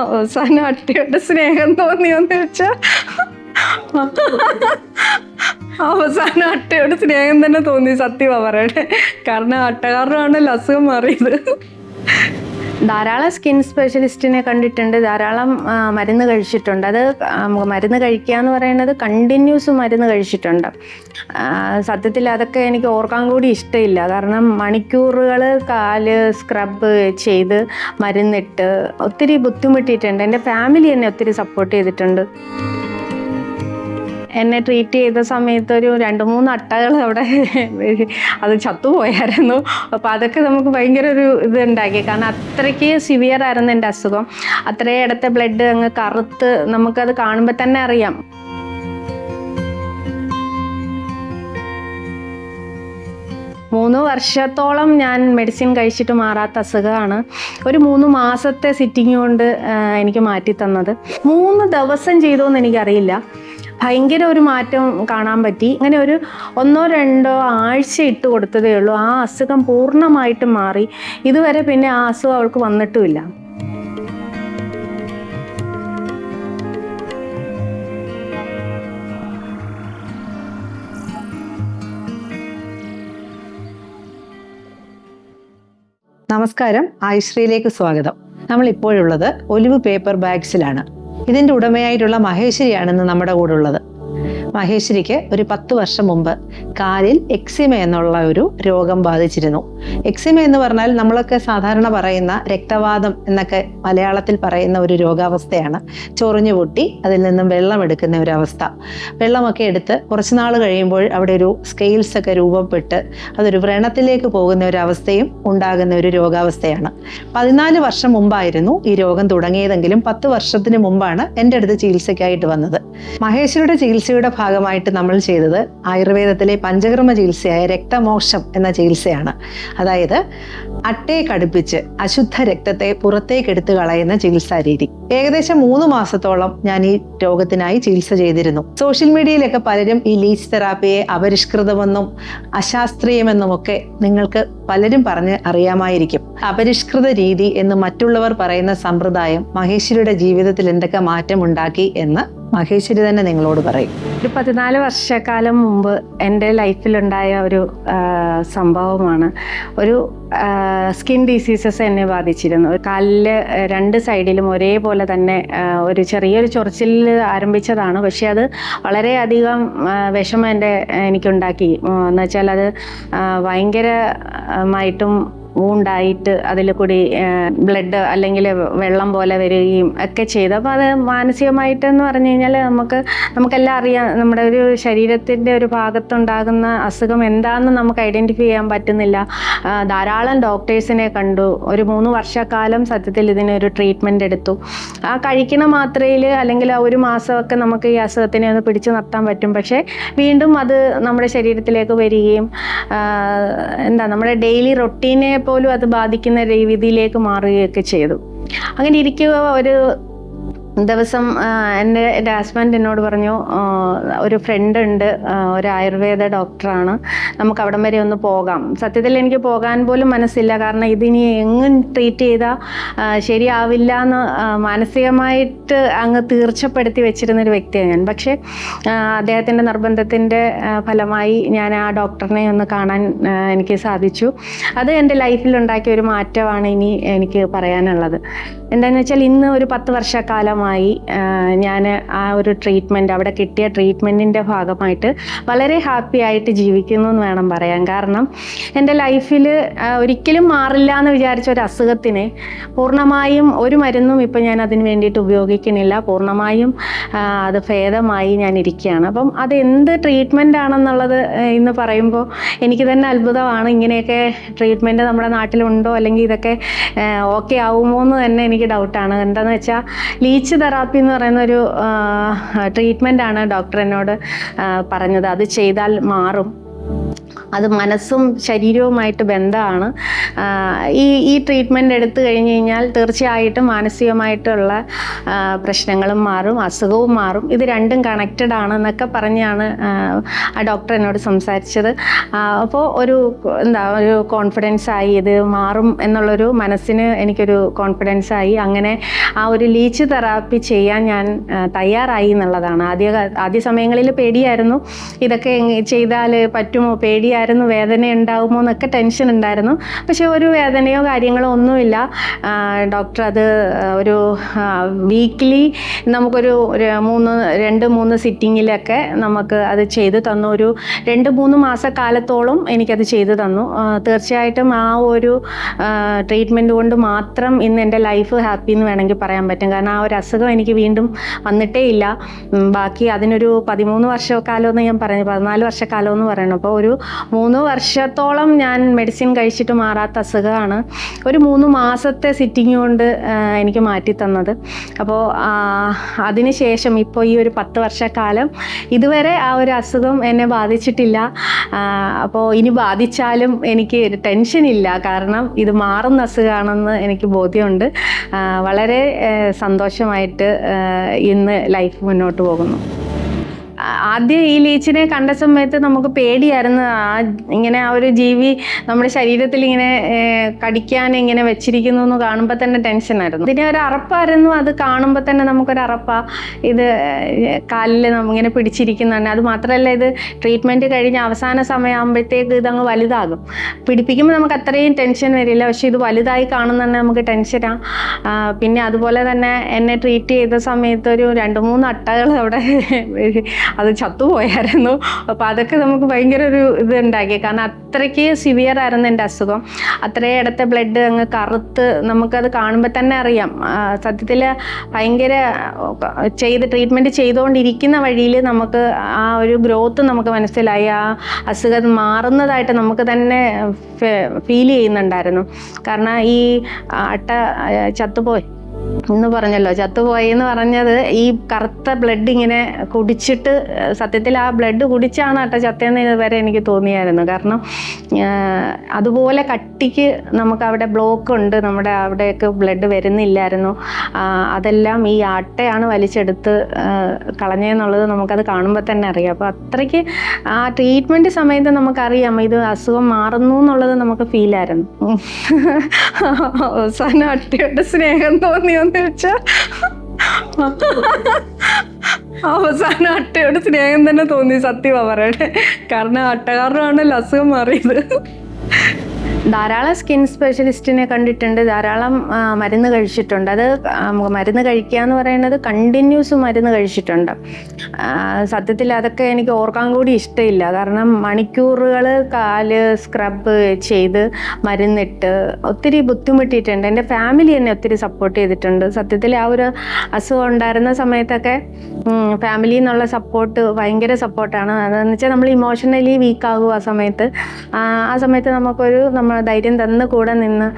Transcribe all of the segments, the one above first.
അവസാനം അട്ടയുടെ സ്നേഹം തോന്നിയോന്ന് ചോദിച്ചാ? അവസാനം അട്ടയോട് സ്നേഹം തന്നെ തോന്നി സത്യമാ പറയണേ. കാരണം അട്ടകാരനാണല്ലോ അസുഖം മാറിയത്. ധാരാളം സ്കിൻ സ്പെഷ്യലിസ്റ്റിനെ കണ്ടിട്ടുണ്ട്. ധാരാളം മരുന്ന് കഴിച്ചിട്ടുണ്ട്. അത് മരുന്ന് കഴിക്കുക എന്ന് പറയുന്നത് കണ്ടിന്യൂസ് മരുന്ന് കഴിച്ചിട്ടുണ്ട്. സത്യത്തിൽ അതൊക്കെ എനിക്ക് ഓർക്കാൻ കൂടി ഇഷ്ടമില്ല. കാരണം മണിക്കൂറുകൾ കാൽ സ്ക്രബ് ചെയ്ത് മരുന്നിട്ട് ഒത്തിരി ബുദ്ധിമുട്ടിയിട്ടുണ്ട്. എന്റെ ഫാമിലി എന്നെ ഒത്തിരി സപ്പോർട്ട് ചെയ്തിട്ടുണ്ട്. എന്നെ ട്രീറ്റ് ചെയ്ത സമയത്ത് ഒരു രണ്ട് മൂന്ന് അട്ടകൾ അവിടെ അത് ചത്തുപോയായിരുന്നു. അപ്പോൾ അതൊക്കെ നമുക്ക് ഭയങ്കര ഒരു ഇത് ഉണ്ടാക്കി. കാരണം അത്രയ്ക്ക് സിവിയർ ആയിരുന്നു എന്റെ അസുഖം. അത്രയും ഇടത്തെ ബ്ലഡ് അങ്ങ് കറുത്ത് നമുക്കത് കാണുമ്പോൾ തന്നെ അറിയാം. മൂന്ന് വർഷത്തോളം ഞാൻ മെഡിസിൻ കഴിച്ചിട്ട് മാറാത്ത അസുഖമാണ്. ഒരു മൂന്ന് മാസത്തെ സിറ്റിംഗ് കൊണ്ട് എനിക്ക് മാറ്റി തന്നത് മൂന്ന് ദിവസം ചെയ്തോന്ന് എനിക്കറിയില്ല. ഭയങ്കര ഒരു മാറ്റം കാണാൻ പറ്റി. അങ്ങനെ ഒരു ഒന്നോ രണ്ടോ ആഴ്ച ഇട്ട് കൊടുത്തതേ ഉള്ളൂ. ആ അസുഖം പൂർണമായിട്ടും മാറി. ഇതുവരെ പിന്നെ ആ അസുഖം അവൾക്ക് വന്നിട്ടുമില്ല. നമസ്കാരം. ആയുശ്രീയിലേക്ക് സ്വാഗതം. നമ്മൾ ഇപ്പോഴുള്ളത് ഒലിവ് പേപ്പർ ബാഗ്സിലാണ്. ഇതിന്റെ ഉടമയായിട്ടുള്ള മഹേശ്വരിയാണെന്ന് നമ്മുടെ കൂടെ ഉള്ളത്. മഹേശ്വരിക്ക് ഒരു പത്ത് വർഷം മുമ്പ് കാലിൽ എക്സിമ എന്നുള്ള ഒരു രോഗം ബാധിച്ചിരുന്നു. എക്സിമ എന്ന് പറഞ്ഞാൽ നമ്മളൊക്കെ സാധാരണ പറയുന്ന രക്തവാദം എന്നൊക്കെ മലയാളത്തിൽ പറയുന്ന ഒരു രോഗാവസ്ഥയാണ്. ചൊറിഞ്ഞു പൊട്ടി അതിൽ നിന്നും വെള്ളം എടുക്കുന്ന ഒരു അവസ്ഥ. വെള്ളമൊക്കെ എടുത്ത് കുറച്ച് നാൾ കഴിയുമ്പോൾ അവിടെ ഒരു സ്കെയിൽസ് ഒക്കെ രൂപപ്പെട്ട് അതൊരു വ്രണത്തിലേക്ക് പോകുന്ന ഒരു അവസ്ഥയും ഉണ്ടാകുന്ന ഒരു രോഗാവസ്ഥയാണ്. പതിനാല് വർഷം മുമ്പായിരുന്നു ഈ രോഗം തുടങ്ങിയതെങ്കിലും പത്ത് വർഷത്തിന് മുമ്പാണ് എന്റെ അടുത്ത് ചികിത്സയ്ക്കായിട്ട് വന്നത്. മഹേശ്വരിയുടെ ചികിത്സയുടെ ഭാഗമായിട്ട് നമ്മൾ ചെയ്തത് ആയുർവേദത്തിലെ പഞ്ചകർമ്മ ചികിത്സയായ രക്തമോക്ഷം എന്ന ചികിത്സയാണ്. അതായത് അട്ടയെ കടുപ്പിച്ച് അശുദ്ധ രക്തത്തെ പുറത്തേക്ക് എടുത്തു കളയുന്ന ചികിത്സാ രീതി. ഏകദേശം മൂന്ന് മാസത്തോളം ഞാൻ ഈ രോഗത്തിനായി ചികിത്സ ചെയ്തിരുന്നു. സോഷ്യൽ മീഡിയയിലൊക്കെ പലരും ഈ ലീച്ച് തെറാപ്പിയെ അപരിഷ്കൃതമെന്നും അശാസ്ത്രീയമെന്നും ഒക്കെ നിങ്ങൾക്ക് പലരും പറഞ്ഞ് അറിയാമായിരിക്കും. അപരിഷ്കൃത രീതി എന്ന് മറ്റുള്ളവർ പറയുന്ന സമ്പ്രദായം മഹേശ്വരിയുടെ ജീവിതത്തിൽ എന്തൊക്കെ മാറ്റമുണ്ടാക്കി എന്ന് മഹേശ്വരി തന്നെ നിങ്ങളോട് പറയും. ഒരു പതിനാല് വർഷക്കാലം മുമ്പ് എന്റെ ലൈഫിലുണ്ടായ ഒരു സംഭവമാണ്. ഒരു സ്കിൻ ഡിസീസസ് എന്നെ ബാധിച്ചിരുന്നു. ഒരു കാലിൽ രണ്ട് സൈഡിലും ഒരേപോലെ തന്നെ ഒരു ചെറിയൊരു ചൊറിച്ചിൽ ആരംഭിച്ചതാണ്. പക്ഷെ അത് വളരെയധികം വിഷമം എന്റെ എനിക്കുണ്ടാക്കി. എന്ന് വെച്ചാൽ അത് ഭയങ്കരമായിട്ടും ഊണ്ടായിട്ട് അതിൽ കൂടി ബ്ലഡ് അല്ലെങ്കിൽ വെള്ളം പോലെ വരികയും ഒക്കെ ചെയ്തു. അപ്പോൾ അത് മാനസികമായിട്ടെന്ന് പറഞ്ഞു കഴിഞ്ഞാൽ നമുക്ക് നമുക്കെല്ലാം അറിയാം നമ്മുടെ ഒരു ശരീരത്തിന്റെ ഒരു ഭാഗത്തുണ്ടാകുന്ന അസുഖം എന്താണെന്ന് നമുക്ക് ഐഡന്റിഫൈ ചെയ്യാൻ പറ്റുന്നില്ല. ധാരാളം ഡോക്ടേഴ്സിനെ കണ്ടു. ഒരു മൂന്ന് വർഷക്കാലം സത്യത്തിൽ ഇതിനൊരു ട്രീറ്റ്മെന്റ് എടുത്തു. ആ കഴിക്കണ മാത്രയിൽ അല്ലെങ്കിൽ ആ ഒരു മാസമൊക്കെ നമുക്ക് ഈ അസുഖത്തിനെ ഒന്ന് പിടിച്ചു നിർത്താൻ പറ്റും. പക്ഷേ വീണ്ടും അത് നമ്മുടെ ശരീരത്തിലേക്ക് വരികയും എന്താ നമ്മുടെ ഡെയിലി റൊട്ടീനെ പോലും അത് ബാധിക്കുന്ന രീതിയിലേക്ക് മാറുകയൊക്കെ ചെയ്തു. അങ്ങനെ ഇരിക്കുക ഒരു ദിവസം എന്റെ എന്റെ ഹസ്ബൻഡ് എന്നോട് പറഞ്ഞു ഒരു ഫ്രണ്ട് ഉണ്ട് ഒരു ആയുർവേദ ഡോക്ടറാണ് നമുക്ക് അവിടം വരെ ഒന്ന് പോകാം. സത്യത്തിൽ എനിക്ക് പോകാൻ പോലും മനസ്സില്ല. കാരണം ഇതിനി എങ്ങും ട്രീറ്റ് ചെയ്താൽ ശരിയാവില്ല എന്ന് മാനസികമായിട്ട് അങ്ങ് തീർച്ചപ്പെടുത്തി വെച്ചിരുന്നൊരു വ്യക്തിയാണ് ഞാൻ. പക്ഷേ അദ്ദേഹത്തിന്റെ നിർബന്ധത്തിന്റെ ഫലമായി ഞാൻ ആ ഡോക്ടറിനെ ഒന്ന് കാണാൻ എനിക്ക് സാധിച്ചു. അത് എന്റെ ലൈഫിൽ ഉണ്ടാക്കിയ ഒരു മാറ്റമാണ് ഇനി എനിക്ക് പറയാനുള്ളത്. എന്താണെന്ന് വെച്ചാൽ ഇന്ന് ഒരു പത്ത് വർഷക്കാലമായി ഞാൻ ആ ഒരു ട്രീറ്റ്മെന്റ് അവിടെ കിട്ടിയ ട്രീറ്റ്മെന്റിന്റെ ഭാഗമായിട്ട് വളരെ ഹാപ്പി ആയിട്ട് ജീവിക്കുന്നു എന്ന് വേണം പറയാൻ. കാരണം എന്റെ ലൈഫിൽ ഒരിക്കലും മാറില്ല എന്ന് വിചാരിച്ച ഒരു അസുഖത്തിന് പൂർണമായും ഒരു മരുന്നും ഇപ്പം ഞാൻ അതിന് വേണ്ടിയിട്ട് ഉപയോഗിക്കുന്നില്ല. പൂർണമായും അത് ഭേദമായി ഞാൻ ഇരിക്കുകയാണ്. അപ്പം അത് എന്ത് ട്രീറ്റ്മെന്റ് ആണെന്നുള്ളത് എന്ന് പറയുമ്പോൾ എനിക്ക് തന്നെ അത്ഭുതമാണ്. ഇങ്ങനെയൊക്കെ ട്രീറ്റ്മെന്റ് നമ്മുടെ നാട്ടിലുണ്ടോ? അല്ലെങ്കിൽ ഇതൊക്കെ ഓക്കെ ആവുമോ എന്ന് തന്നെ എനിക്ക് ഡൗട്ടാണ് എന്താണെന്ന് വെച്ചാൽ ലീച്ച് തെറാപ്പി എന്ന് പറയുന്ന ഒരു ട്രീറ്റ്മെന്റ് ആണ് ഡോക്ടർ എന്നോട് പറഞ്ഞത്. അത് ചെയ്താൽ മാറും. അത് മനസ്സും ശരീരവുമായിട്ട് ബന്ധമാണ്. ഈ ഈ ട്രീറ്റ്മെന്റ് എടുത്തു കഴിഞ്ഞ് കഴിഞ്ഞാൽ തീർച്ചയായിട്ടും മാനസികമായിട്ടുള്ള പ്രശ്നങ്ങളും മാറും അസുഖവും മാറും. ഇത് രണ്ടും കണക്റ്റഡ് ആണെന്നൊക്കെ പറഞ്ഞാണ് ആ, ആ ഡോക്ടർ എന്നോട് സംസാരിച്ചത്. അപ്പോൾ ഒരു എന്താ ഒരു കോൺഫിഡൻസ് ആയി ഇത് മാറും എന്നുള്ളൊരു മനസ്സിന് എനിക്കൊരു കോൺഫിഡൻസ് ആയി. അങ്ങനെ ആ ഒരു ലീച്ച് തെറാപ്പി ചെയ്യാൻ ഞാൻ തയ്യാറായി എന്നുള്ളതാണ്. ആദ്യ ആദ്യ സമയങ്ങളിൽ പേടിയായിരുന്നു. ഇതൊക്കെ ചെയ്താൽ പറ്റുമോ? പേടിയായിരുന്നു വേദന ഉണ്ടാകുമോ എന്നൊക്കെ ടെൻഷൻ ഉണ്ടായിരുന്നു. പക്ഷേ ഒരു വേദനയോ കാര്യങ്ങളോ ഒന്നുമില്ല. ഡോക്ടർ അത് ഒരു വീക്ക്ലി നമുക്കൊരു മൂന്ന് രണ്ട് മൂന്ന് സിറ്റിങ്ങിലൊക്കെ നമുക്ക് അത് ചെയ്തു തന്നു. ഒരു രണ്ട് മൂന്ന് മാസക്കാലത്തോളം എനിക്കത് ചെയ്തു തന്നു. തീർച്ചയായിട്ടും ആ ഒരു ട്രീറ്റ്മെന്റ് കൊണ്ട് മാത്രം ഇന്ന് എന്റെ ലൈഫ് ഹാപ്പി എന്ന് വേണമെങ്കിൽ പറയാൻ പറ്റും. കാരണം ആ ഒരു അസുഖം എനിക്ക് വീണ്ടും വന്നിട്ടേ ഇല്ല. ബാക്കി അതിനൊരു പതിമൂന്ന് വർഷക്കാലം എന്ന് ഞാൻ പറഞ്ഞു പതിനാല് വർഷക്കാലം എന്ന് പറയണം. അപ്പോൾ ഒരു മൂന്ന് വർഷത്തോളം ഞാൻ മെഡിസിൻ കഴിച്ചിട്ട് മാറാത്ത അസുഖമാണ്. ഒരു മൂന്ന് മാസത്തെ സിറ്റിംഗ് കൊണ്ട് എനിക്ക് മാറ്റി തന്നത്. അപ്പോൾ അതിന് ശേഷം ഇപ്പോൾ ഈ ഒരു പത്ത് വർഷക്കാലം ഇതുവരെ ആ ഒരു അസുഖം എന്നെ ബാധിച്ചിട്ടില്ല. അപ്പോൾ ഇനി ബാധിച്ചാലും എനിക്ക് ടെൻഷൻ ഇല്ല. കാരണം ഇത് മാറുന്ന അസുഖമാണെന്ന് എനിക്ക് ബോധ്യമുണ്ട്. വളരെ സന്തോഷമായിട്ട് ഇന്ന് ലൈഫ് മുന്നോട്ട് പോകുന്നു. ആദ്യം ഈ ലീച്ചിനെ കണ്ട സമയത്ത് നമുക്ക് പേടിയായിരുന്നു. ആ ഇങ്ങനെ ആ ഒരു ജീവി നമ്മുടെ ശരീരത്തിൽ ഇങ്ങനെ കടിക്കാൻ ഇങ്ങനെ വെച്ചിരിക്കുന്നു എന്ന് കാണുമ്പോൾ തന്നെ ടെൻഷനായിരുന്നു ഇതിനെ ഒരു അറപ്പായിരുന്നു. അത് കാണുമ്പോൾ തന്നെ നമുക്കൊരു അറപ്പാ. ഇത് കാലിൽ ഇങ്ങനെ പിടിച്ചിരിക്കുന്നുണ്ട് അത് മാത്രമല്ല ഇത് ട്രീറ്റ്മെന്റ് കഴിഞ്ഞ് അവസാന സമയമാകുമ്പോഴത്തേക്ക് ഇതങ്ങ് വലുതാകും. പിടിപ്പിക്കുമ്പോൾ നമുക്ക് അത്രയും ടെൻഷൻ വരില്ല. പക്ഷെ ഇത് വലുതായി കാണുന്ന തന്നെ നമുക്ക് ടെൻഷനാണ് പിന്നെ അതുപോലെ തന്നെ എന്നെ ട്രീറ്റ് ചെയ്ത സമയത്ത് ഒരു രണ്ട് മൂന്ന് അട്ടകൾ അവിടെ അത് ചത്തുപോയായിരുന്നു. അപ്പോൾ അതൊക്കെ നമുക്ക് ഭയങ്കര ഒരു ഇത് ഉണ്ടാക്കി. കാരണം അത്രയ്ക്ക് സിവിയർ ആയിരുന്നു എന്റെ അസുഖം. അത്രയും ഇടത്തെ ബ്ലഡ് അങ്ങ് കറുത്ത് നമുക്കത് കാണുമ്പോൾ തന്നെ അറിയാം. സത്യത്തിൽ ഭയങ്കര ചെയ്ത് ട്രീറ്റ്മെന്റ് ചെയ്തുകൊണ്ടിരിക്കുന്ന വഴിയിൽ നമുക്ക് ആ ഒരു ഗ്രോത്ത് നമുക്ക് മനസ്സിലായി. ആ അസുഖം മാറുന്നതായിട്ട് നമുക്ക് തന്നെ ഫീൽ ചെയ്യുന്നുണ്ടായിരുന്നു. കാരണം ഈ അട്ട ചത്തുപോയി. എന്ന് പറഞ്ഞല്ലോ ചത്തുപോയി എന്ന് പറഞ്ഞത് ഈ കറുത്ത ബ്ലഡ് ഇങ്ങനെ കുടിച്ചിട്ട് സത്യത്തിൽ ആ ബ്ലഡ് കുടിച്ചാണ് കേട്ടോ ചത്തയെന്ന് ഇതുവരെ എനിക്ക് തോന്നിയായിരുന്നു. കാരണം അതുപോലെ കട്ടിക്ക് നമുക്ക് അവിടെ ബ്ലോക്ക് ഉണ്ട്. നമ്മുടെ അവിടെയൊക്കെ ബ്ലഡ് വരുന്നില്ലായിരുന്നു. അതെല്ലാം ഈ ആട്ടയാണ് വലിച്ചെടുത്ത് കളഞ്ഞെന്നുള്ളത് നമുക്കത് കാണുമ്പോൾ തന്നെ അറിയാം. അപ്പോൾ അത്രയ്ക്ക് ആ ട്രീറ്റ്മെന്റ് സമയത്ത് നമുക്കറിയാം ഇത് അസുഖം മാറുന്നു എന്നുള്ളത് നമുക്ക് ഫീലായിരുന്നു അവസാനം അട്ടയുടെ സ്നേഹം തോന്നിയോന്ന് വെച്ചാൽ അവസാനം അട്ടയോട് സ്നേഹം തന്നെ തോന്നി സത്യമാ പറയട്ടെ കാരണം അട്ടകാരനാണല്ലോ അസുഖം മാറിയത്. ധാരാളം സ്കിൻ സ്പെഷ്യലിസ്റ്റിനെ കണ്ടിട്ടുണ്ട് ധാരാളം മരുന്ന് കഴിച്ചിട്ടുണ്ട്. അത് മരുന്ന് കഴിക്കുക എന്ന് പറയുന്നത് കണ്ടിന്യൂസ് മരുന്ന് കഴിച്ചിട്ടുണ്ട്. സത്യത്തിൽ അതൊക്കെ എനിക്ക് ഓർക്കാൻ കൂടി ഇഷ്ടമില്ല. കാരണം മണിക്കൂറുകൾ കാൽ സ്ക്രബ് ചെയ്ത് മരുന്നിട്ട് ഒത്തിരി ബുദ്ധിമുട്ടിയിട്ടുണ്ട്. എന്റെ ഫാമിലി എന്നെ ഒത്തിരി സപ്പോർട്ട് ചെയ്തിട്ടുണ്ട്. സത്യത്തിൽ ആ ഒരു അസുഖം ഉണ്ടായിരുന്ന സമയത്തൊക്കെ ഫാമിലി എന്നുള്ള സപ്പോർട്ട് ഭയങ്കര സപ്പോർട്ടാണ്. അതെന്ന് വെച്ചാൽ നമ്മൾ ഇമോഷണലി വീക്കാകും ആ സമയത്ത്. ആ സമയത്ത് നമുക്കൊരു നമ്മൾ ധൈര്യം തന്ന് കൂടെ നിന്ന്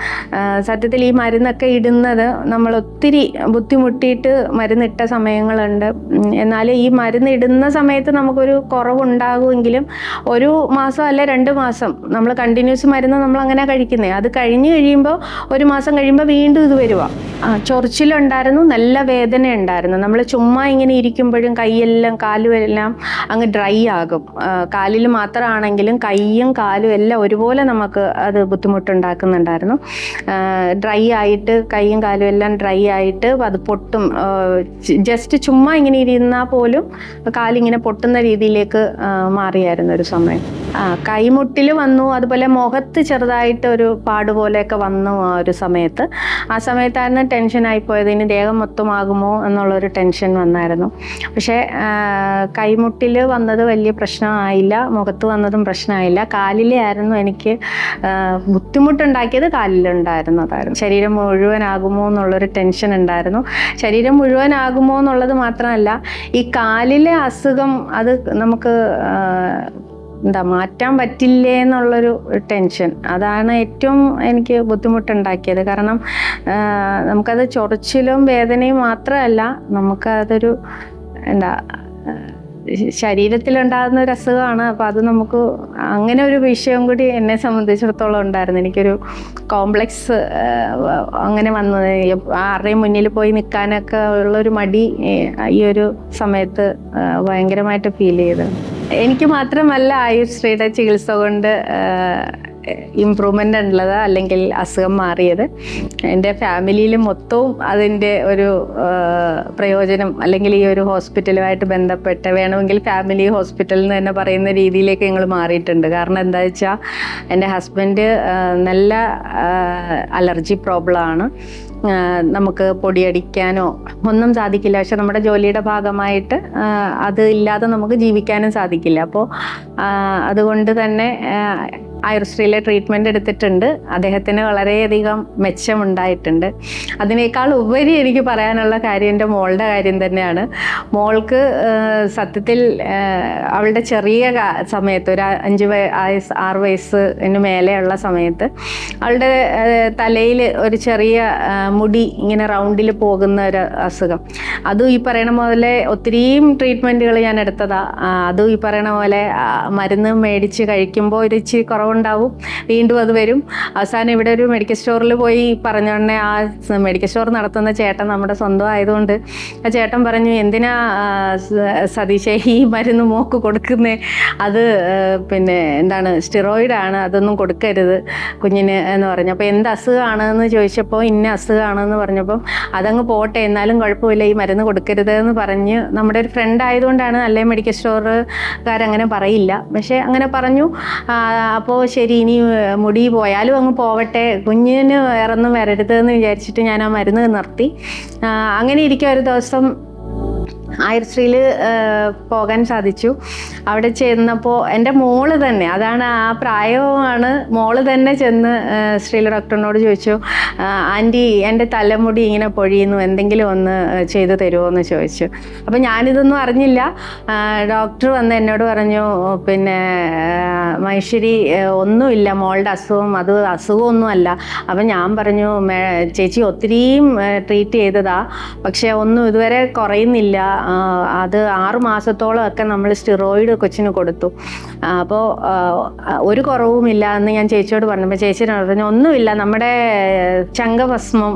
സത്യത്തിൽ ഈ മരുന്നൊക്കെ ഇടുന്നത് നമ്മൾ ഒത്തിരി ബുദ്ധിമുട്ടിയിട്ട് മരുന്നിട്ട സമയങ്ങളുണ്ട്. എന്നാൽ ഈ മരുന്ന് ഇടുന്ന സമയത്ത് നമുക്കൊരു കുറവുണ്ടാകുമെങ്കിലും ഒരു മാസം അല്ല രണ്ട് മാസം നമ്മൾ കണ്ടിന്യൂസ് മരുന്ന് നമ്മൾ അങ്ങനെ കഴിക്കുന്നത് അത് കഴിഞ്ഞ് കഴിയുമ്പോൾ ഒരു മാസം കഴിയുമ്പോൾ വീണ്ടും ഇത് വരുക ആ ചൊറിച്ചിലുണ്ടായിരുന്നു നല്ല വേദന ഉണ്ടായിരുന്നു നമ്മൾ ചുമ്മാ ഇങ്ങനെ ഇരിക്കുമ്പോഴും കൈയെല്ലാം കാലും എല്ലാം അങ്ങ് ഡ്രൈ ആകും. കാലിൽ മാത്രമാണെങ്കിലും കൈയും കാലും എല്ലാം ഒരുപോലെ നമുക്ക് അത് ബുദ്ധിമുട്ടുണ്ടാക്കുന്നുണ്ടായിരുന്നു. ഡ്രൈ ആയിട്ട് കൈയും കാലും എല്ലാം ഡ്രൈ ആയിട്ട് അത് പൊട്ടും. ജസ്റ്റ് ചുമ്മാ ഇങ്ങനെ ഇരുന്നാൽ പോലും കാലിങ്ങനെ പൊട്ടുന്ന രീതിയിലേക്ക് മാറിയായിരുന്നു ഒരു സമയം. ആ കൈമുട്ടിൽ വന്നു. അതുപോലെ മുഖത്ത് ചെറുതായിട്ട് ഒരു പാട് പോലെയൊക്കെ വന്നു ആ ഒരു സമയത്ത്. ആ സമയത്തായിരുന്നു ടെൻഷനായി പോയത്. ഇനി ദേഹം മൊത്തമാകുമോ എന്നുള്ളൊരു ടെൻഷൻ വന്നായിരുന്നു. പക്ഷേ കൈമുട്ടിൽ വന്നത് വലിയ പ്രശ്നമായില്ല. മുഖത്ത് വന്നതും പ്രശ്നമായില്ല. കാലിലെ ആയിരുന്നു എനിക്ക് ബുദ്ധിമുട്ടുണ്ടാക്കിയത് കാലിലുണ്ടായിരുന്നു അതായിരുന്നു. ശരീരം മുഴുവനാകുമോ എന്നുള്ളൊരു ടെൻഷൻ ഉണ്ടായിരുന്നു. ശരീരം മുഴുവനാകുമോ എന്നുള്ളത് മാത്രമല്ല ഈ കാലിലെ അസുഖം അത് നമുക്ക് എന്താ മാറ്റാൻ പറ്റില്ലേ എന്നുള്ളൊരു ടെൻഷൻ. അതാണ് ഏറ്റവും എനിക്ക് ബുദ്ധിമുട്ടുണ്ടാക്കിയത്. കാരണം നമുക്കത് ചൊറിച്ചിലും വേദനയും മാത്രമല്ല നമുക്കതൊരു എന്താ ശരീരത്തിലുണ്ടാകുന്ന ഒരു അസുഖമാണ് അപ്പോൾ അത് നമുക്ക് അങ്ങനെ ഒരു വിഷയം കൂടി എന്നെ സംബന്ധിച്ചിടത്തോളം ഉണ്ടായിരുന്നു. എനിക്കൊരു കോംപ്ലക്സ് അങ്ങനെ വന്നത് ആരുടെയും മുന്നിൽ പോയി നിൽക്കാനൊക്കെ ഉള്ളൊരു മടി ഈ ഒരു സമയത്ത് ഭയങ്കരമായിട്ട് ഫീൽ ചെയ്തു. എനിക്ക് മാത്രമല്ല ആയുർശ്രീയുടെ ചികിത്സ കൊണ്ട് ഇമ്പ്രൂവ്മെന്റ് ഉള്ളത് അല്ലെങ്കിൽ അസുഖം മാറിയത്. എന്റെ ഫാമിലിയിൽ മൊത്തവും അതിന്റെ ഒരു പ്രയോജനം അല്ലെങ്കിൽ ഈ ഒരു ഹോസ്പിറ്റലുമായിട്ട് ബന്ധപ്പെട്ട് വേണമെങ്കിൽ ഫാമിലി ഹോസ്പിറ്റൽ എന്ന് തന്നെ പറയുന്ന രീതിയിലേക്ക് ഞങ്ങൾ മാറിയിട്ടുണ്ട്. കാരണം എന്താ വെച്ചാൽ എന്റെ ഹസ്ബൻഡ് നല്ല അലർജി പ്രോബ്ലമാണ് നമുക്ക് പൊടിയടിക്കാനോ ഒന്നും സാധിക്കില്ല. പക്ഷെ നമ്മുടെ ജോലിയുടെ ഭാഗമായിട്ട് അത് ഇല്ലാതെ നമുക്ക് ജീവിക്കാനും സാധിക്കില്ല. അപ്പോൾ അതുകൊണ്ട് തന്നെ ആയുർശ്രീയിലെ ട്രീറ്റ്മെന്റ് എടുത്തിട്ടുണ്ട്. അദ്ദേഹത്തിന് വളരെയധികം മെച്ചമുണ്ടായിട്ടുണ്ട്. അതിനേക്കാൾ ഉപരി എനിക്ക് പറയാനുള്ള കാര്യം എന്റെ മോളുടെ കാര്യം തന്നെയാണ്. മോൾക്ക് സത്യത്തിൽ അവളുടെ ചെറിയ സമയത്ത് ഒരു അഞ്ച് വയസ്സ് ആറ് വയസ്സിന് മേലെയുള്ള സമയത്ത് അവളുടെ തലയിൽ ഒരു ചെറിയ മുടി ഇങ്ങനെ റൗണ്ടിൽ പോകുന്ന ഒരു അസുഖം. അതും ഈ പറയണ പോലെ ഒത്തിരിയും ട്രീറ്റ്മെന്റുകൾ ഞാൻ എടുത്തതാണ് അതും ഈ പറയണ പോലെ മരുന്ന് മേടിച്ച് കഴിക്കുമ്പോൾ ഒരു ഇച്ചിരി കുറവുണ്ടാവും വീണ്ടും അത് വരും. അവസാനം ഇവിടെ ഒരു മെഡിക്കൽ സ്റ്റോറിൽ പോയി പറഞ്ഞോടനെ ആ മെഡിക്കൽ സ്റ്റോർ നടത്തുന്ന ചേട്ടൻ നമ്മുടെ സ്വന്തം ആയതുകൊണ്ട് ആ ചേട്ടൻ പറഞ്ഞു എന്തിനാ സതീശേ ഈ മരുന്ന് മോക്ക് കൊടുക്കുന്നേ? അത് പിന്നെ എന്താണ് സ്റ്റിറോയിഡാണ് അതൊന്നും കൊടുക്കരുത് കുഞ്ഞിന് എന്ന് പറഞ്ഞു. അപ്പോൾ എന്ത് അസുഖമാണെന്ന് ചോദിച്ചപ്പോൾ ഇന്ന അസുഖമാണെന്ന് പറഞ്ഞപ്പം അതങ്ങ് പോട്ടെ എന്നാലും കുഴപ്പമില്ല ഈ മരുന്ന് കൊടുക്കരുത് എന്ന് പറഞ്ഞ് നമ്മുടെ ഒരു ഫ്രണ്ട് ആയതുകൊണ്ടാണ് അല്ലേ മെഡിക്കൽ സ്റ്റോറുകാരങ്ങനെ പറയില്ല. പക്ഷേ അങ്ങനെ പറഞ്ഞു. അപ്പോൾ ശരി ഇനി മുടി പോയാലും അങ്ങ് പോവട്ടെ. കുഞ്ഞിന് വേറൊന്നും വരരുത് എന്ന് വിചാരിച്ചിട്ട് ഞാൻ ആ മരുന്ന് നിർത്തി. അങ്ങനെ ഇരിക്കുക ഒരു ദിവസം. ആയുർശ്രീയിൽ പോകാൻ സാധിച്ചു. അവിടെ ചെന്നപ്പോൾ എന്റെ മോൾ തന്നെ അതാണ് ആ പ്രായവുമാണ് മോൾ തന്നെ ചെന്ന് ശ്രീല ഡോക്ടറിനോട് ചോദിച്ചു ആന്റി എന്റെ തലമുടി ഇങ്ങനെ പൊഴിയുന്നു എന്തെങ്കിലും ഒന്ന് ചെയ്തു തരുമോ എന്ന് ചോദിച്ചു. അപ്പോൾ ഞാനിതൊന്നും അറിഞ്ഞില്ല. ഡോക്ടർ വന്ന് എന്നോട് പറഞ്ഞു പിന്നെ മഹേശ്വരി ഒന്നുമില്ല മോളുടെ അസുഖം അത് അസുഖമൊന്നുമല്ല. അപ്പം ഞാൻ പറഞ്ഞു ചേച്ചി ഒത്തിരിയും ട്രീറ്റ് ചെയ്തതാ പക്ഷേ ഒന്നും ഇതുവരെ കുറയുന്നില്ല അത് ആറ് മാസത്തോളം ഒക്കെ നമ്മൾ സ്റ്റിറോയിഡ് കൊച്ചിന് കൊടുത്തു. അപ്പോൾ ഒരു കുറവുമില്ല എന്ന് ഞാൻ ചേച്ചിയോട് പറഞ്ഞപ്പോൾ ചേച്ചി പറഞ്ഞു ഒന്നുമില്ല നമ്മുടെ ചങ്കഭസ്മം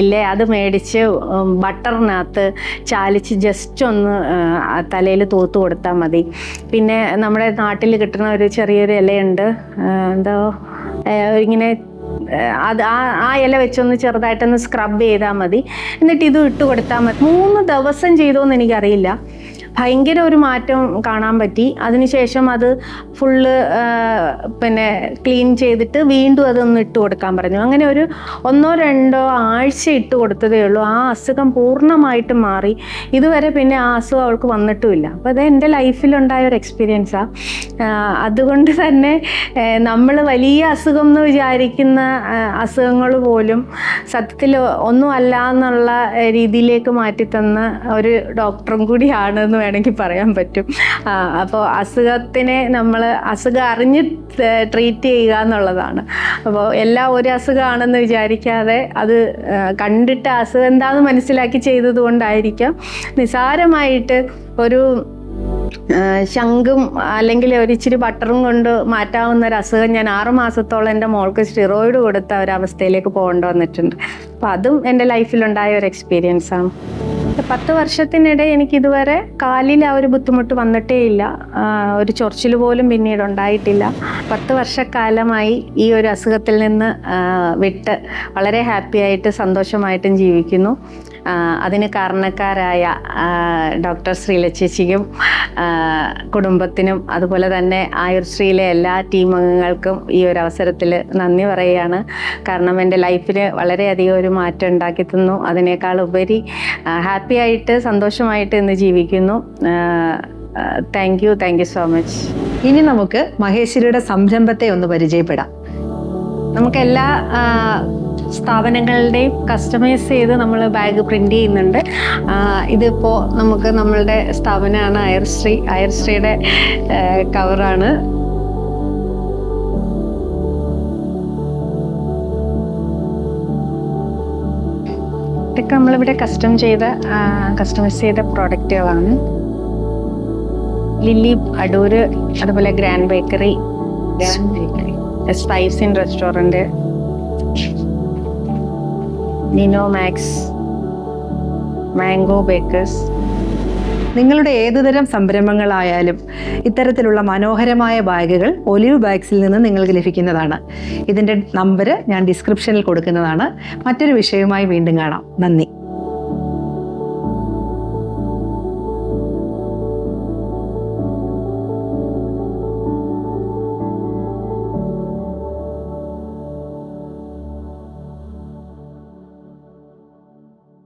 ഇല്ലേ? അത് മേടിച്ച് ബട്ടറിനകത്ത് ചാലിച്ച് ജസ്റ്റ് ഒന്ന് തലയിൽ തൂത്ത് കൊടുത്താൽ മതി. പിന്നെ നമ്മുടെ നാട്ടിൽ കിട്ടുന്ന ഒരു ചെറിയൊരു ഇലയുണ്ട് എന്തോ ഇങ്ങനെ അത് ആ ആ ഇല വെച്ചൊന്ന് ചെറുതായിട്ടൊന്ന് സ്ക്രബ് ചെയ്താൽ മതി. എന്നിട്ട് ഇത് ഇട്ട് കൊടുത്താൽ മതി. മൂന്ന് ദിവസം ചെയ്തോന്ന് എനിക്കറിയില്ല. ഭയങ്കര ഒരു മാറ്റം കാണാൻ പറ്റി. അതിനുശേഷം അത് ഫുള്ള് പിന്നെ ക്ലീൻ ചെയ്തിട്ട് വീണ്ടും അതൊന്ന് ഇട്ട് കൊടുക്കാൻ പറഞ്ഞു. അങ്ങനെ ഒരു ഒന്നോ രണ്ടോ ആഴ്ച ഇട്ട് കൊടുത്തതേ ഉള്ളൂ. ആ അസുഖം പൂർണമായിട്ട് മാറി. ഇതുവരെ പിന്നെ ആ അസുഖം അവൾക്ക് വന്നിട്ടുമില്ല. അപ്പോൾ അത് എന്റെ ലൈഫിലുണ്ടായ ഒരു എക്സ്പീരിയൻസാണ് അതുകൊണ്ട് തന്നെ നമ്മൾ വലിയ അസുഖം എന്ന് വിചാരിക്കുന്ന അസുഖങ്ങൾ പോലും സത്യത്തിൽ ഒന്നും അല്ല എന്നുള്ള രീതിയിലേക്ക് മാറ്റിത്തന്ന ഒരു ഡോക്ടറും കൂടിയാണ് എന്ന് വേണമെങ്കിൽ പറയാൻ പറ്റും. അപ്പോൾ അസുഖത്തിനെ നമ്മൾ അസുഖം അറിഞ്ഞ് ട്രീറ്റ് ചെയ്യുക എന്നുള്ളതാണ്. അപ്പോൾ എല്ലാം ഒരു അസുഖമാണെന്ന് വിചാരിക്കാതെ അത് കണ്ടിട്ട് അസുഖം എന്താണെന്ന് മനസ്സിലാക്കി ചെയ്തത് കൊണ്ടായിരിക്കാം. നിസാരമായിട്ട് ഒരു ശംഖും അല്ലെങ്കിൽ ഒരു ഇച്ചിരി ബട്ടറും കൊണ്ട് മാറ്റാവുന്ന ഒരു അസുഖം ഞാൻ ആറ് മാസത്തോളം എന്റെ മോൾക്ക് സ്റ്റിറോയിഡ് കൊടുത്ത ഒരവസ്ഥയിലേക്ക് പോകേണ്ടി വന്നിട്ടുണ്ട്. അപ്പം അതും എന്റെ ലൈഫിലുണ്ടായ ഒരു എക്സ്പീരിയൻസാണ് പത്ത് വർഷത്തിനിടെ എനിക്ക് ഇതുവരെ കാലിൽ ആ ഒരു ബുദ്ധിമുട്ട് വന്നിട്ടേ ഇല്ല. ഒരു ചൊറിച്ചിൽ പോലും പിന്നീട് ഉണ്ടായിട്ടില്ല. പത്ത് വർഷക്കാലമായി ഈ ഒരു അസുഖത്തിൽ നിന്ന് വിട്ട് വളരെ ഹാപ്പി ആയിട്ട് സന്തോഷമായിട്ടും ജീവിക്കുന്നു. അതിന് കാരണക്കാരായ ഡോക്ടർ ശ്രീലച്ചേച്ചിക്കും കുടുംബത്തിനും അതുപോലെ തന്നെ ആയുർശ്രീയിലെ എല്ലാ ടീം അംഗങ്ങൾക്കും ഈ ഒരു അവസരത്തിൽ നന്ദി പറയുകയാണ്. കാരണം എന്റെ ലൈഫിൽ വളരെയധികം ഒരു മാറ്റം ഉണ്ടാക്കി തന്നു. അതിനേക്കാൾ ഉപരി ഹാപ്പി ആയിട്ട് സന്തോഷമായിട്ട് ഇന്ന് ജീവിക്കുന്നു. Thank you thank you so much ഇനി നമുക്ക് മഹേശ്വരിയുടെ സംരംഭത്തെ ഒന്ന് പരിചയപ്പെടാം. നമുക്ക് എല്ലാ ആ, സ്ഥാപനങ്ങളുടെയും കസ്റ്റമൈസ് ചെയ്ത് നമ്മൾ ബാഗ് പ്രിന്റ് ചെയ്യുന്നുണ്ട്. ഇതിപ്പോൾ നമുക്ക് നമ്മളുടെ സ്ഥാപനമാണ് അയർശ്രീ. അയർശ്രീയുടെ കവറാണ് ഇതൊക്കെ നമ്മളിവിടെ കസ്റ്റം ചെയ്ത കസ്റ്റമൈസ് ചെയ്ത പ്രോഡക്റ്റുകളാണ് ലില്ലി അടൂര് അതുപോലെ grand bakery grand bakery spice inn restaurant Nino max mango bakers. നിങ്ങളുടെ ഏതുതരം സംരംഭങ്ങളായാലും ഇത്തരത്തിലുള്ള മനോഹരമായ ബാഗുകൾ ഒലിവ് ബാഗ്സിൽ നിന്ന് നിങ്ങൾക്ക് ലഭിക്കുന്നതാണ്. ഇതിന്റെ നമ്പർ ഞാൻ ഡിസ്ക്രിപ്ഷനിൽ കൊടുക്കുന്നതാണ്. മറ്റൊരു വിഷയവുമായി വീണ്ടും കാണാം. നന്ദി.